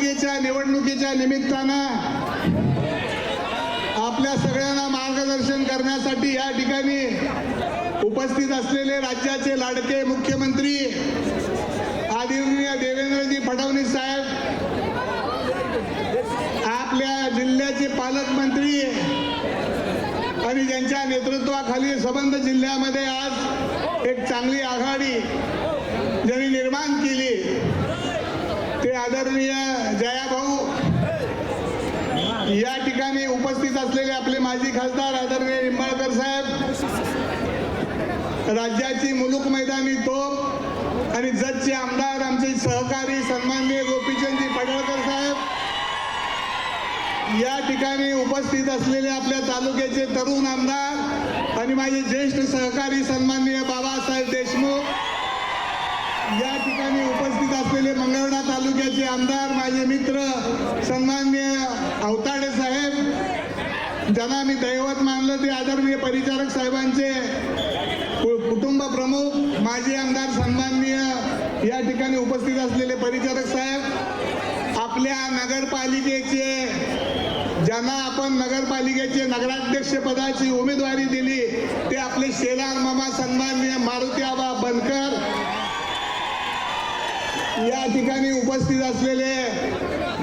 महापालिकेच्या निवडणुकीच्या निमित्तानं आपल्या सगळ्यांना मार्गदर्शन करण्यासाठी या ठिकाणी उपस्थित असलेले राज्याचे लाडके मुख्यमंत्री आदरणीय देवेंद्रजी फडणवीस साहेब आपल्या जिल्ह्याचे पालकमंत्री आणि ज्यांच्या नेतृत्वाखाली संबंध जिल्ह्यामध्ये आज एक चांगली आघाडी ज्यांनी निर्माण केली ते आदरणीय जयाभाऊ या ठिकाणी उपस्थित असलेले आपले माजी खासदार आदरणीय निंबाळकर साहेब. राज्याची मुलुक मैदानी तोप आणि जतचे आमदार आमचे सहकारी सन्माननीय गोपीचंदजी पडळकर साहेब. या ठिकाणी उपस्थित असलेले आपल्या तालुक्याचे तरुण आमदार आणि माझे ज्येष्ठ सहकारी सन्माननीय बाबासाहेब देशमुख. या ठिकाणी उपस्थित असलेले मंगळवेढा तालुक्याचे आमदार माझे मित्र सन्माननीय अवताडे साहेब ज्यांना मी दैवत मानलं ते आदरणीय परिचारक साहेबांचे कु- कुटुंब प्रमुख माजी आमदार सन्माननीय या ठिकाणी उपस्थित असलेले परिचारक साहेब आपल्या नगरपालिकेचे ज्यांना आपण नगरपालिकेचे नगराध्यक्ष पदाची उमेदवारी दिली ते आपले शेलार मामा सन्माननीय मारुती आबा बनकर या ठिकाणी उपस्थित असलेले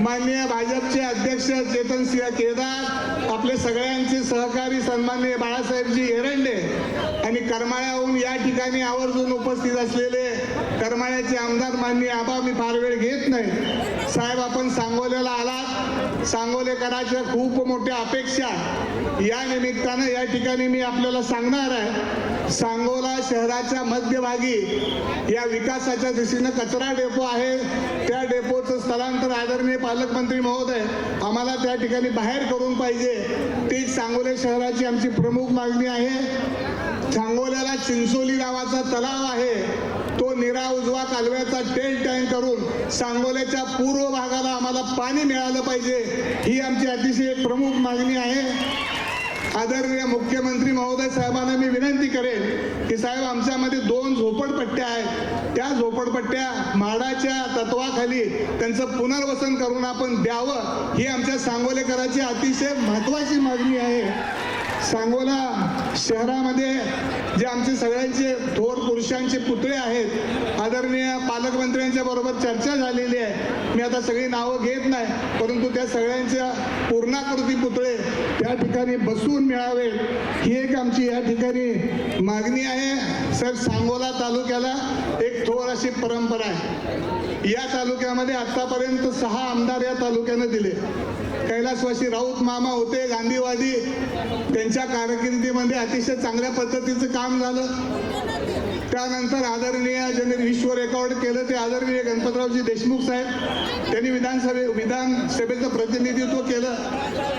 माननीय भाजपचे अध्यक्ष चेतन सिंह केदार आपले सगळ्यांचे सहकारी सन्माननीय बाळासाहेबजी एरंडे आणि करमाळ्याहून या ठिकाणी आवर्जून उपस्थित असलेले करमाळ्याचे आमदार माननीय आबा मी फार वेळ घेत नाही. साहेब आपण सांगोल्याला आलात. सांगोलेकराच्या खूप मोठ्या अपेक्षा. या निमित्तानं या ठिकाणी मी आपल्याला सांगणार आहे. सांगोला शहराच्या मध्यभागी या विकासाच्या दिशेनं कचरा डेपो आहे. त्या डेपोचं स्थलांतर आदरणीय पालकमंत्री महोदय आम्हाला त्या ठिकाणी बाहेर करून पाहिजे. तीच सांगोले शहराची आमची प्रमुख मागणी आहे. सांगोल्याला चिंचोली नावाचा तलाव आहे. तो निरा उजवा कालव्याचा टेल टँक करून सांगोल्याच्या पूर्व भागाला आम्हाला पाणी मिळालं पाहिजे. ही आमची अतिशय प्रमुख मागणी आहे. आदरणीय मुख्यमंत्री महोदय साहेबांना मी विनंती करेन की साहेब आमच्यामध्ये दोन झोपडपट्ट्या आहेत. त्या झोपडपट्ट्या म्हाडाच्या तत्वाखाली त्यांचं पुनर्वसन करून आपण द्यावं ही आमच्या सांगोलेकराची अतिशय महत्त्वाची मागणी आहे. सांगोला शहरामध्ये जे आमचे सगळ्यांचे थोर पुरुषांचे पुतळे आहेत आदरणीय पालकमंत्र्यांच्या बरोबर चर्चा झालेली आहे. मी आता सगळी नावं घेत नाही परंतु त्या सगळ्यांच्या पूर्णाकृती पुतळे त्या ठिकाणी बसवून मिळावे ही एक आमची या ठिकाणी मागणी आहे. सर सांगोला तालुक्याला एक थोर अशी परंपरा आहे. या तालुक्यामध्ये आतापर्यंत सहा आमदार या तालुक्यानं दिले. कैलासवासी राऊत मामा होते गांधीवादी त्यांच्या कारकिर्दीमध्ये अतिशय चांगल्या पद्धतीचं काम झालं. त्यानंतर आदरणीय ज्यांनी विश्व रेकॉर्ड केलं ते आदरणीय गणपतरावजी देशमुख साहेब. त्यांनी विधानसभे विधानसभेचं प्रतिनिधित्व केलं.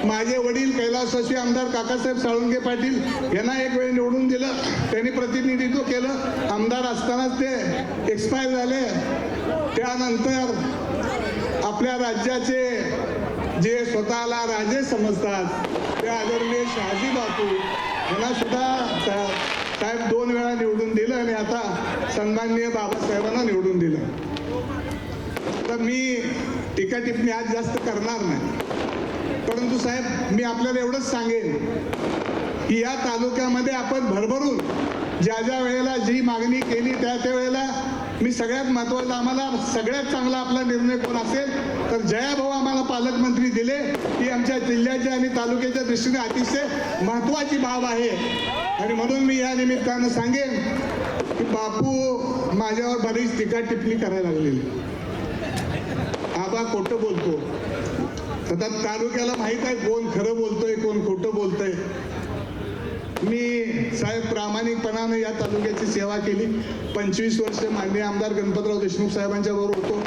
माझे वडील कैलासवासी आमदार काकासाहेब साळुंगे पाटील यांना एक वेळ निवडून दिलं. त्यांनी प्रतिनिधित्व केलं. आमदार असतानाच ते एक्सपायर झाले. त्यानंतर आपल्या राज्याचे जे स्वतःला राजे समजतात ते आदरणीय शहाजी बापू यांना सुद्धा सा- साहेब दोन वेळा निवडून दिलं आणि आता सन्माननीय बाबासाहेबांना निवडून दिलं. तर मी टीका टिप्पणी आज जास्त करणार नाही. परंतु साहेब मी आपल्याला एवढंच सांगेन की या तालुक्यामध्ये आपण भरभरून ज्या ज्या वेळेला जी मागणी केली त्या त्या वेळेला मी सगळ्यात महत्वाचं आम्हाला सगळ्यात चांगला आपला निर्णय कोण असेल तर जयाभाऊ आम्हाला पालकमंत्री दिले ही आमच्या जिल्ह्याच्या आणि तालुक्याच्या दृष्टीने अतिशय महत्वाची बाब आहे. आणि म्हणून मी या निमित्तानं सांगेन की बापू माझ्यावर बरीच टीका टिप्पणी करायला लागलेली. आबा खोटं बोलतो. सतत तालुक्याला माहीत आहे कोण खरं बोलतो कोण खोटं बोलतोय मी साहेब प्रामाणिकपणानं या तालुक्याची सेवा केली. पंचवीस वर्ष माननीय आमदार गणपतराव देशमुख साहेबांच्या बरोबर होतो.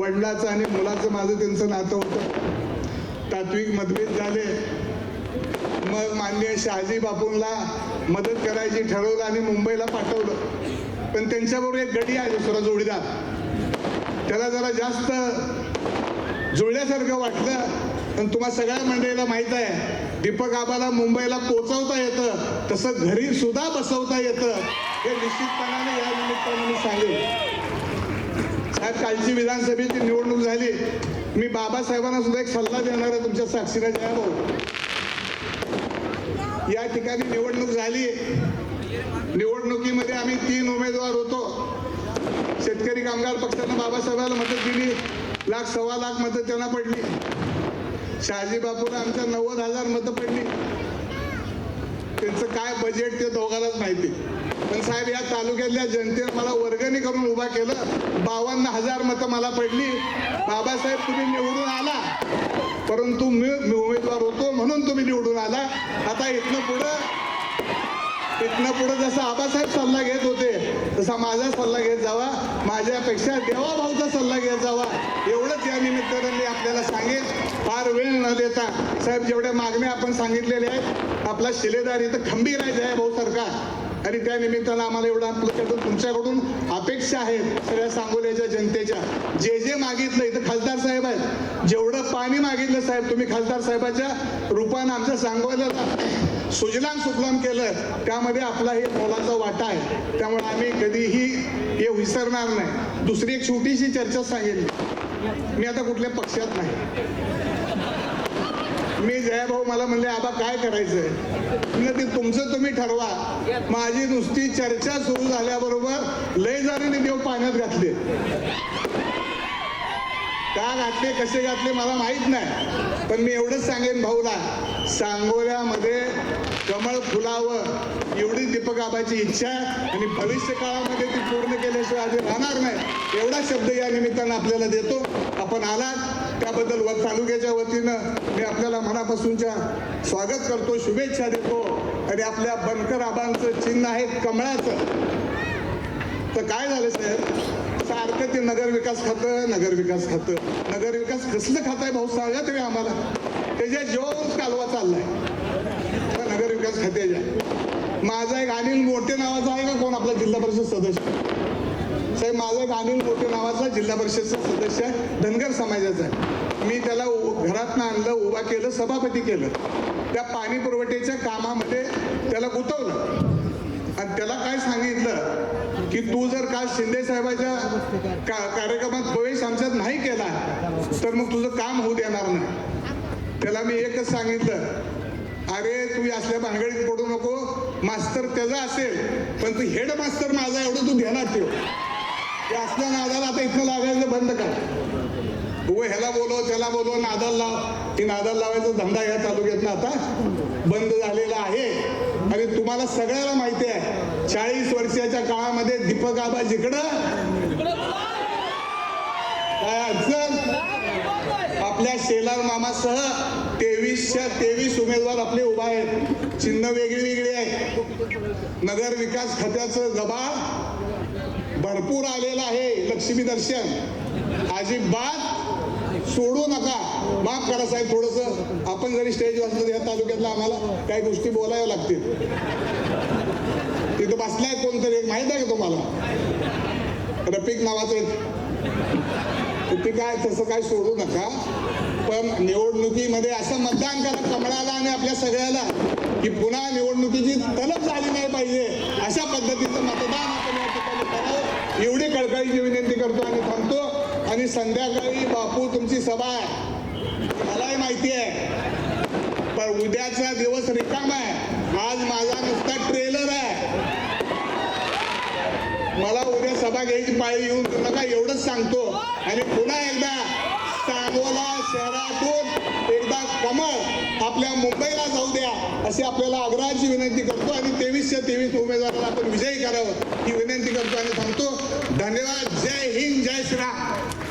वडिलाचं आणि मुलाचं माझं त्यांचं नातं होतं. तात्विक मतभेद झाले. मग माननीय शहाजी बापूंना मदत करायची ठरवलं आणि मुंबईला पाठवलं. पण त्यांच्याबरोबर एक गडी आहे दुसरा जोडीदार. त्याला जरा जास्त जुळल्यासारखं वाटलं. पण तुम्हाला सगळ्या मंडळीला माहीत आहे दीपक आबाला मुंबईला पोचवता येतं. तसं घरी सुद्धा बसवता येतं. हे निश्चितपणाने या निमित्ताने मी सांगेन. साहेब कालची विधानसभेची निवडणूक झाली. मी बाबासाहेबांना सुद्धा एक सल्ला देणार आहे तुमच्या साक्षीला जया हो. या ठिकाणी निवडणूक झाली. निवडणुकीमध्ये आम्ही तीन उमेदवार होतो. शेतकरी कामगार पक्षानं बाबासाहेबाला मदत दिली. लाख सव्वा लाख मदत त्यांना पडली. शहाजी बापूला आमच्या नव्वद हजार मतं पडली. त्यांचं काय बजेट ते दोघांनाच माहिती. पण साहेब या तालुक्यातल्या जनतेनं मला वर्गणी करून उभा केलं. बावन्न हजार मतं मला पडली. बाबासाहेब तुम्ही निवडून आला. परंतु मी मी उमेदवार होतो म्हणून तुम्ही निवडून आला. आता इथनं पुढं इथनं पुढं जसं आबासाहेब सल्ला घेत होते तसा माझा सल्ला घेत जावा. माझ्यापेक्षा देवाभाऊचा सल्ला घेत जावा. एवढंच या निमित्तानं मी आपल्याला सांगेन. फार वेळ न देता साहेब जेवढ्या मागण्या आपण सांगितलेल्या आहेत आपला शिलेदार इथं खंबीर आहे जय भाऊ सरकार. आणि त्या निमित्तानं आम्हाला एवढं आपल्याकडून तुमच्याकडून अपेक्षा आहेत सगळ्या सांगोल्याच्या जनतेच्या. जे जे मागितलं इथं खासदार साहेब आहेत. जेवढं पाणी मागितलं साहेब तुम्ही खासदार साहेबाच्या रूपानं आमच्या सांगोल्याला सुजलाम सुफलाम केलं त्यामध्ये आपला हे मोलाचा वाटा आहे. त्यामुळे आम्ही कधीही हे विसरणार नाही. दुसरी एक छोटीशी चर्चा सांगितली मी आता कुठल्या पक्षात नाही. मी जयाभाऊ मला म्हणले आबा काय करायचंय? म्हणलं ते तुमचं तुम्ही ठरवा. माझी नुसती चर्चा सुरू झाल्याबरोबर लय जणांनी देव पाण्यात घातले. का घातले कसे घातले मला माहीत नाही. पण मी एवढंच सांगेन भाऊला सांगोल्यामध्ये कमळ फुलावं एवढी दीपकाबाची इच्छा आहे. आणि भविष्य काळामध्ये ती पूर्ण केल्याशिवाय आधी राहणार नाही. एवढा शब्द या निमित्तानं आपल्याला देतो. आपण आलात. त्याबद्दल व तालुक्याच्या वतीनं मी आपल्याला मनापासूनच्या स्वागत करतो शुभेच्छा देतो. आणि आपल्या बनकर आबांचं चिन्ह आहे कमळाचं. तर काय झालं साहेब? सारखं ते नगर विकास खातं नगर विकास खातं. नगर विकास कसलं खातं आहे भाऊ? सांगा तुम्ही आम्हाला. त्याच्या जेव्हा कालवा चाललाय. विकास खात्याच्या माझा एक अनिल मोठे नावाचा आहे का कोण? आपला जिल्हा परिषद सदस्य. साहेब माझा एक अनिल मोठे नावाचा जिल्हा परिषदचा सदस्य आहे धनगर समाजाचा आहे. मी त्याला घरातनं आणलं उभा केलं सभापती केलं. त्या पाणी पुरवठ्याच्या कामामध्ये त्याला गुतवलं. आणि त्याला काय सांगितलं? की तू जर काल शिंदे साहेबाच्या का कार्यक्रमात प्रवेश आमच्यात नाही केला तर मग तुझं काम होऊ देणार नाही. त्याला मी एकच सांगितलं. अरे तू असल्या भानगडीत पडू नको. मास्तर त्याचा असेल पण तू हेड मास्तर माझा एवढं तू ध्यानात ठेव ते असल्या नादाला आता इथं लागायचं बंद कर. तू ह्याला बोलव त्याला बोलव नादाल लाव. ती नादाल लावायचा धंदा या तालुक्यातनं आता बंद झालेला आहे. आणि तुम्हाला सगळ्याला माहिती आहे चाळीस वर्षाच्या काळामध्ये दीपक आबा जिकडं काय अडचण? आपल्या शेलार मामासह ते तेवीसच्या तेवीस उमेदवार आपले उभा आहेत. चिन्ह वेगळी वेगळी आहे नगर विकास खात्याचं जबाब भरपूर आलेलं आहे. लक्ष्मी दर्शन. अजिबात सोडू नका. माफ करा साहेब थोडस. आपण जरी स्टेज वाचलं या तालुक्यातला आम्हाला काही गोष्टी बोलाव्या लागतील. तिथं बसलाय कोणतरी माहीत आहे का तुम्हाला? रफिक नावाचं ते काय तसं काय सोडू नका. पण निवडणुकीमध्ये असं मतदान करा कमळाला आणि आपल्या सगळ्याला की पुन्हा निवडणुकीची तलब झाली नाही पाहिजे. अशा पद्धतीचं मतदान आपण या ठिकाणी करावं. एवढी कळकळीची विनंती करतो आणि थांबतो. आणि संध्याकाळी बापू तुमची सभा आहे. मलाही माहिती आहे. पण उद्याचा दिवस रिकाम आहे. आज माझा नुसता ट्रेलर आहे. मला उद्या सभा घ्यायची पाळी येऊन नका एवढंच सांगतो. आणि पुन्हा एकदा सांगोला शहरातून एकदा कमळ आपल्या मुंबईला जाऊ द्या अशी आपल्याला आग्रहाची विनंती करतो आणि तेवीसच्या तेवीस उमेदवाराला आपण विजयी करावं ही विनंती करतो आणि थांबतो. धन्यवाद. जय हिंद जय श्रीराम.